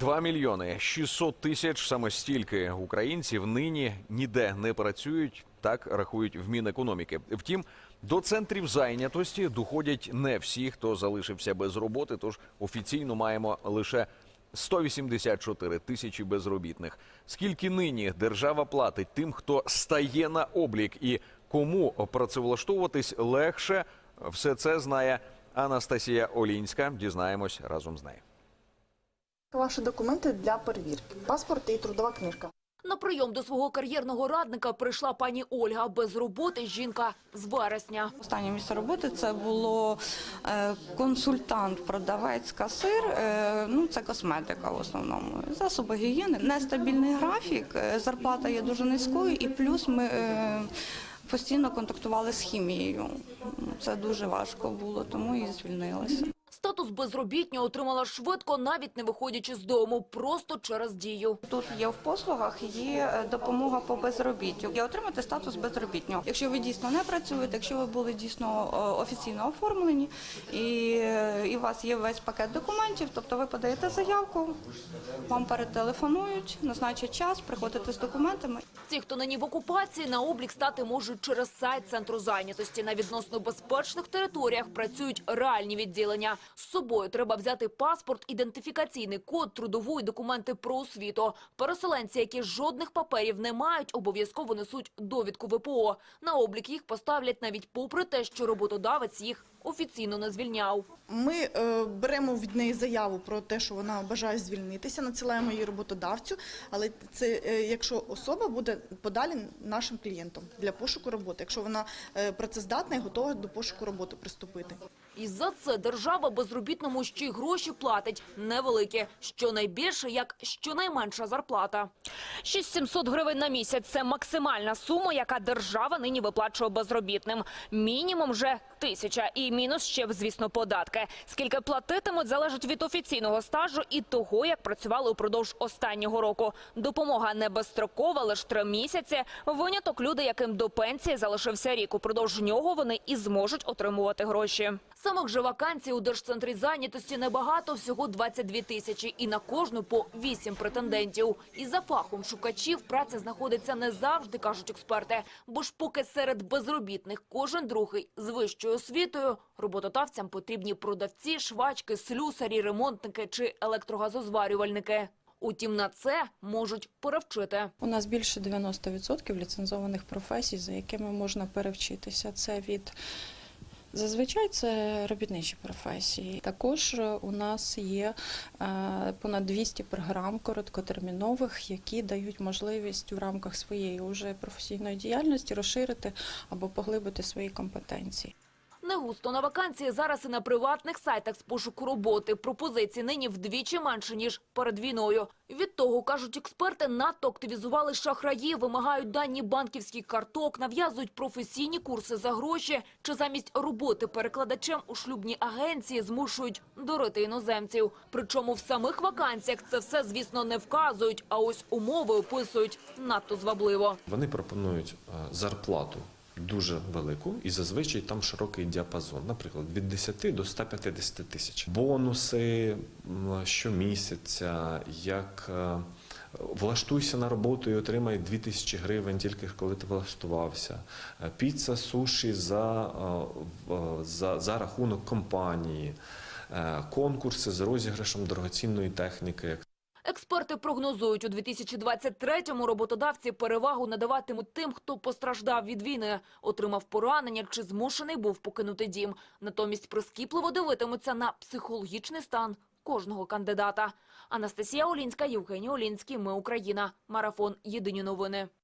2 мільйони 600 тисяч саме стільки українців нині ніде не працюють, так рахують в Мінекономіки. Втім, до центрів зайнятості доходять не всі, хто залишився без роботи. Тож офіційно маємо лише 184 тисячі безробітних. Скільки нині держава платить тим, хто стає на облік, і кому працевлаштовуватись легше, все це знає Анастасія Олінська. Дізнаємось разом з нею. Ваші документи для перевірки. Паспорт і трудова книжка. На прийом до свого кар'єрного радника прийшла пані Ольга. Без роботи жінка з вересня. Останнє місце роботи це було е, консультант, продавець, касир. е, Ну це косметика в основному. Засоби гігієни. Нестабільний графік. е, Зарплата є дуже низькою, і плюс ми постійно контактували з хімією. Це дуже важко було, тому і звільнилася. Статус безробітнього отримала швидко, навіть не виходячи з дому, просто через дію. Тут є в послугах є е, допомога по безробіттю. І отримати статус безробітнього. Якщо ви дійсно не працюєте, якщо ви були дійсно офіційно оформлені і, е, і у вас є весь пакет документів, тобто ви подаєте заявку, вам перетелефонують, назначать час, приходите з документами. Ті, хто нині в окупації, на облік стати можуть через сайт центру зайнятості. На відносно безпечних територіях працюють реальні відділення. Собою треба взяти паспорт, ідентифікаційний код, трудову і документи про освіту. Переселенці, які жодних паперів не мають, обов'язково несуть довідку ВПО. На облік їх поставлять навіть попри те, що роботодавець їх офіційно не звільняв. Ми е, беремо від неї заяву про те, що вона бажає звільнитися, надсилаємо її роботодавцю. Але це е, якщо особа буде подалі нашим клієнтам для пошуку роботи, якщо вона е, працездатна і готова до пошуку роботи приступити. І за це держава безробітному ще й гроші платить невеликі. Щонайбільше, як щонайменша зарплата. 6700 гривень на місяць – це максимальна сума, яка держава нині виплачує безробітним. Мінімум вже тисяча. І мінус ще, звісно, податки. Скільки платитимуть, залежить від офіційного стажу і того, як працювали упродовж останнього року. Допомога не безстрокова, лише три місяці. Виняток люди, яким до пенсії залишився рік. Упродовж нього вони і зможуть отримувати гроші. Самих же вакансій у Держцентрі зайнятості небагато, всього 22 тисячі. І на кожну по 8 претендентів. І за фахом шукачів праця знаходиться не завжди, кажуть експерти. Бо ж поки серед безробітних кожен другий з вищою освітою, роботодавцям потрібні продавці, швачки, слюсарі, ремонтники чи електрогазозварювальники. Утім, на це можуть перевчити. У нас більше 90% ліцензованих професій, за якими можна перевчитися. Це від зазвичай це робітничі професії. Також е, у нас є е, понад 200 програм короткотермінових, які дають можливість у рамках своєї уже професійної діяльності розширити або поглибити свої компетенції. Густо на вакансії зараз і на приватних сайтах з пошуку роботи. Пропозицій нині вдвічі менше, ніж перед війною. Від того, кажуть експерти, надто активізували шахраї, вимагають дані банківських карток, нав'язують професійні курси за гроші чи замість роботи перекладачем у шлюбній агенції змушують дурити іноземців. Причому в самих вакансіях це все, звісно, не вказують, а ось умови описують надто звабливо. Вони пропонують е, зарплату дуже велику і зазвичай там широкий діапазон, наприклад, від 10 до 150 тисяч. Бонуси щомісяця, як е, влаштуйся на роботу і отримай 2 тисячі гривень тільки коли ти влаштувався. Е, Піца, суші за, е, за, за рахунок компанії, конкурси з розіграшем дорогоцінної техніки. Експерти прогнозують, у 2023-му роботодавці перевагу надаватимуть тим, хто постраждав від війни, отримав поранення чи змушений був покинути дім. Натомість прискіпливо дивитимуться на психологічний стан кожного кандидата. Анастасія Олінська, Євгеній Олінський. Ми Україна. Марафон. Єдині новини.